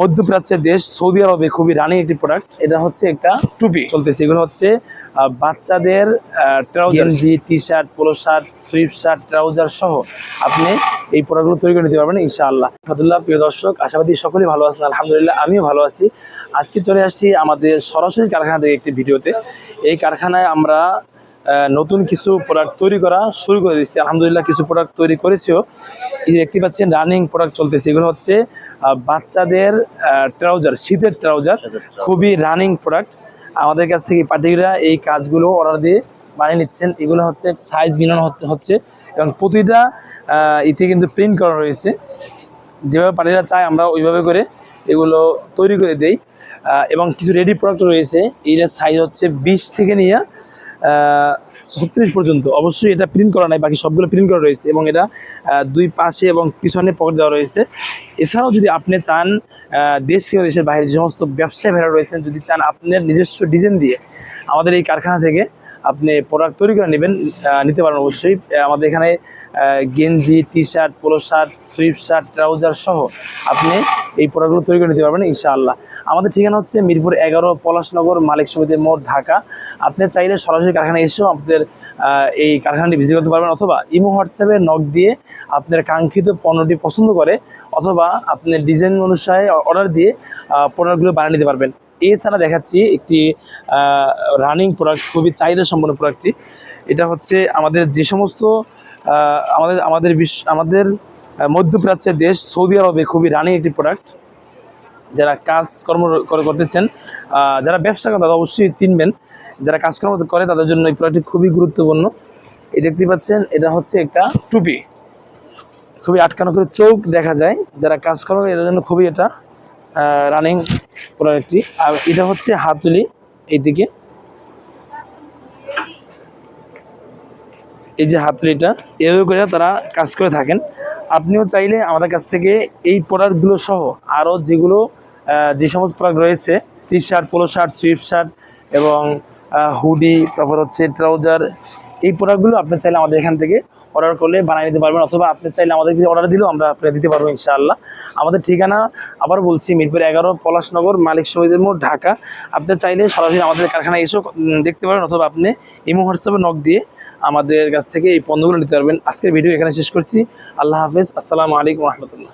মধ্যপ্রাচ্যের দেশ সৌদি আরবে খুবই রানিং একটি প্রোডাক্ট এটা হচ্ছে একটা টুপি। চলতেছে। এগুলো হচ্ছে বাচ্চাদের গেঞ্জি T shirt polo shirt sweatshirt trouser সহ আপনি এই প্রোডাক্টগুলো তৈরি করে নিতে পারবেন ইনশাআল্লাহ। আহমদুল্লাহ প্রিয় দর্শক আশাবাদী সকলেই ভালো আছেন। আলহামদুলিল্লাহ আমিও ভালো আছি। আজকে চলে আসছি আমাদের সরাসরি কারখানা থেকে একটি ভিডিওতে। এই কারখানায় আমরা নতুন কিছু প্রোডাক্ট তৈরি করা শুরু করে দিচ্ছি আলহামদুলিল্লাহ কিছু প্রোডাক্ট তৈরি করেছিও। এই দেখতে পাচ্ছেন রানিং প্রোডাক্ট চলতেছে। এগুলো হচ্ছে বাচ্চাদের ট্রাউজার শীতের ট্রাউজার খুবই রানিং প্রোডাক্ট আমাদের কাছ থেকে পার্টিকুলার এই কাজগুলো অর্ডার দিয়ে বানিয়ে নিচ্ছেন। এগুলো হচ্ছে সাইজ মিলানো হচ্ছে- হচ্ছে। এবং প্রতিটা ইতে কিন্তু প্রিন্ট করা রয়েছে। যেভাবে পার্টিরা চায় আমরা ওইভাবে করে এগুলো তৈরি করে দেই। এবং কিছু রেডি প্রোডাক্ট রয়েছে। এটার সাইজ হচ্ছে বিশ থেকে নিয়ে ছত্রিশ পর্যন্ত। অবশ্যই এটা প্রিন্ট করা নাই বাকি সবগুলো প্রিন্ট করা রয়েছে। এবং এটা দুই পাশে এবং পিছনে পকেট দেওয়া রয়েছে। এছাড়াও যদি আপনি চান দেশ দেশের বাইরে যে সমস্ত ব্যবসায়ী ভাইরা রয়েছেন, যদি চান আপনার নিজস্ব ডিজাইন দিয়ে আমাদের এই কারখানা থেকে আপনি প্রোডাক্ট তৈরি করে নেবেন নিতে পারেন অবশ্যই। আমাদের এখানে গেঞ্জি T shirt polo shirt sweatshirt trouser সহ আপনি এই প্রোডাক্টগুলো তৈরি করে নিতে পারবেন, ইনশাআল্লাহ। আমাদের ঠিকানা হচ্ছে মিরপুর এগারো পলাশনগর, মালিক সমিতির মোড়, ঢাকা। আপনি চাইলে সরাসরি কারখানায় এসেও আপনাদের এই কারখানাটি ভিজিট করতে পারবেন অথবা ইমো হোয়াটসঅ্যাপে নক দিয়ে আপনার কাঙ্ক্ষিত পণ্যটি পছন্দ করে অথবা আপনি ডিজাইন অনুসারে অর্ডার দিয়ে প্রোডাক্টগুলো বানিয়ে নিতে পারবেন। এছাড়া দেখাচ্ছি একটি রানিং প্রোডাক্ট খুবই চাহিদা সম্পন্ন প্রোডাক্টটি এটা হচ্ছে আমাদের যে সমস্ত আমাদের আমাদের বিশ্ব আমাদের মধ্যপ্রাচ্যের দেশ, সৌদি আরবে খুবই রানিং একটি প্রোডাক্ট যারা কাজকর্ম করে করতেছেন যারা ব্যবসা করেন, তারা অবশ্যই চিনবেন যারা কাজকর্ম করে, তাদের জন্য এই প্রোডাক্টটি খুবই গুরুত্বপূর্ণ। এই দেখতে পাচ্ছেন, এটা হচ্ছে একটা টুপি। খুবই আটকানো করে চোখ দেখা যায়। যারা কাজকর্ম করে এদের জন্য খুবই এটা রানিং প্রোডাক্টটি আর এটা হচ্ছে হাতুলি এইদিকে। এই যে হাতুলিটা এভাবে করে তারা কাজ করে থাকেন। আপনিও চাইলে আমাদের কাছ থেকে এই প্রোডাক্টগুলো সহ আরও যেগুলো যে সমস্ত প্রোডাক্ট রয়েছে T shirt polo shirt sweatshirt এবং হুডি তারপর হচ্ছে ট্রাউজার এই প্রোডাক্টগুলো আপনি চাইলে আমাদের এখান থেকে অর্ডার করলে বানিয়ে নিতে পারবেন অথবা আপনি চাইলে আমাদেরকে অর্ডার দিলেও আমরা আপনাকে দিতে পারব ইনশাআল্লাহ। আমাদের ঠিকানা, আবার বলছি মিরপুর এগারো, পলাশনগর, মালিক শহীদের মোড়, ঢাকা। আপনি চাইলে সরাসরি আমাদের কারখানায় এসেও দেখতে পারেন অথবা আপনি ইমো হোয়াটসঅ্যাপে নক দিয়ে আমাদের কাছ থেকে এই পণ্যগুলো নিতে পারবেন। আজকের ভিডিও এখানে শেষ করছি। আল্লাহ হাফেজ। আসসালামু আলাইকুম রহমতুল্লাহ।